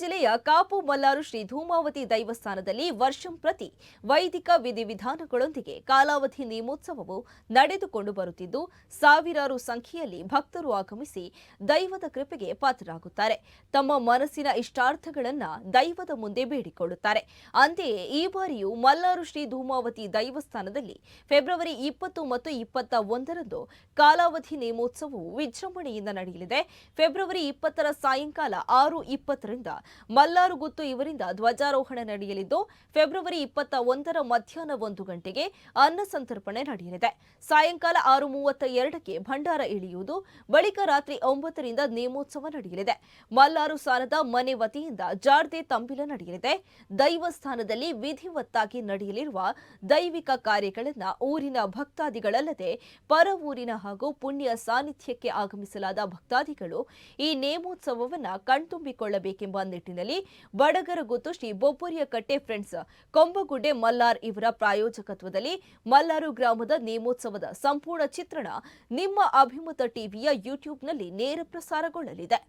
ಜಿಲ್ಲೆಯ ಕಾಪು ಮಲ್ಲಾರು ಶ್ರೀ ಧೂಮಾವತಿ ದೈವಸ್ಥಾನದಲ್ಲಿ ವರ್ಷಂ ಪ್ರತಿ ವೈದಿಕ ವಿಧಿವಿಧಾನಗಳೊಂದಿಗೆ ಕಾಲಾವಧಿ ನೇಮೋತ್ಸವವು ನಡೆದುಕೊಂಡು ಬರುತ್ತಿದ್ದು, ಸಾವಿರಾರು ಸಂಖ್ಯೆಯಲ್ಲಿ ಭಕ್ತರು ಆಗಮಿಸಿ ದೈವದ ಕೃಪೆಗೆ ಪಾತ್ರರಾಗುತ್ತಾರೆ. ತಮ್ಮ ಮನಸ್ಸಿನ ಇಷ್ಟಾರ್ಥಗಳನ್ನು ದೈವದ ಮುಂದೆ ಬೇಡಿಕೊಳ್ಳುತ್ತಾರೆ. ಅಂತೆಯೇ ಈ ಬಾರಿಯೂ ಮಲ್ಲಾರು ಶ್ರೀ ಧೂಮಾವತಿ ದೈವಸ್ಥಾನದಲ್ಲಿ ಫೆಬ್ರವರಿ ಇಪ್ಪತ್ತು ಮತ್ತು ಇಪ್ಪತ್ತ ಒಂದರಂದು ಕಾಲಾವಧಿ ನೇಮೋತ್ಸವವು ವಿಜೃಂಭಣೆಯಿಂದ ನಡೆಯಲಿದೆ. ಫೆಬ್ರವರಿ ಇಪ್ಪತ್ತರ ಸಾಯಂಕಾಲ ಆರು ಇಪ್ಪತ್ತರಿಂದ ಮಲ್ಲಾರು ಗುತ್ತು ಇವರಿಂದ ಧ್ವಜಾರೋಹಣ ನಡೆಯಲಿದ್ದು, ಫೆಬ್ರವರಿ ಇಪ್ಪತ್ತ ಒಂದರ ಮಧ್ಯಾಹ್ನ ಒಂದು ಗಂಟೆಗೆ ಅನ್ನ ಸಂತರ್ಪಣೆ ನಡೆಯಲಿದೆ. ಸಾಯಂಕಾಲ ಆರು ಮೂವತ್ತ ಎರಡಕ್ಕೆ ಭಂಡಾರ ಇಳಿಯುವುದು, ಬಳಿಕ ರಾತ್ರಿ ಒಂಬತ್ತರಿಂದ ನೇಮೋತ್ಸವ ನಡೆಯಲಿದೆ. ಮಲ್ಲಾರು ಸ್ಥಾನದ ಮನೆ ವತಿಯಿಂದ ಜಾರ್ದೆ ತಂಬಿಲ ನಡೆಯಲಿದೆ. ದೈವಸ್ಥಾನದಲ್ಲಿ ವಿಧಿವತ್ತಾಗಿ ನಡೆಯಲಿರುವ ದೈವಿಕ ಕಾರ್ಯಗಳನ್ನು ಊರಿನ ಭಕ್ತಾದಿಗಳಲ್ಲದೆ ಪರ ಊರಿನ ಹಾಗೂ ಪುಣ್ಯ ಸಾನ್ನಿಧ್ಯಕ್ಕೆ ಆಗಮಿಸಲಾದ ಭಕ್ತಾದಿಗಳು ಈ ನೇಮೋತ್ಸವವನ್ನ ಕಣ್ತುಂಬಿಕೊಳ್ಳಬೇಕೆಂಬ ನಿಟ್ಟಿನಲ್ಲಿ ಬಡಗರಗುತ್ತು ಶ್ರೀ ಬೊಬ್ಬರಿಯ ಕಟ್ಟೆ ಫ್ರೆಂಡ್ಸ್ ಕೊಂಬಗುಡ್ಡೆ ಮಲ್ಲಾರ್ ಇವರ ಪ್ರಾಯೋಜಕತ್ವದಲ್ಲಿ ಮಲ್ಲಾರು ಗ್ರಾಮದ ನೇಮೋತ್ಸವದ ಸಂಪೂರ್ಣ ಚಿತ್ರಣ ನಿಮ್ಮ ಅಭಿಮತ ಟಿವಿಯ ಯೂಟ್ಯೂಬ್ನಲ್ಲಿ ನೇರ ಪ್ರಸಾರಗೊಳ್ಳಲಿದೆ.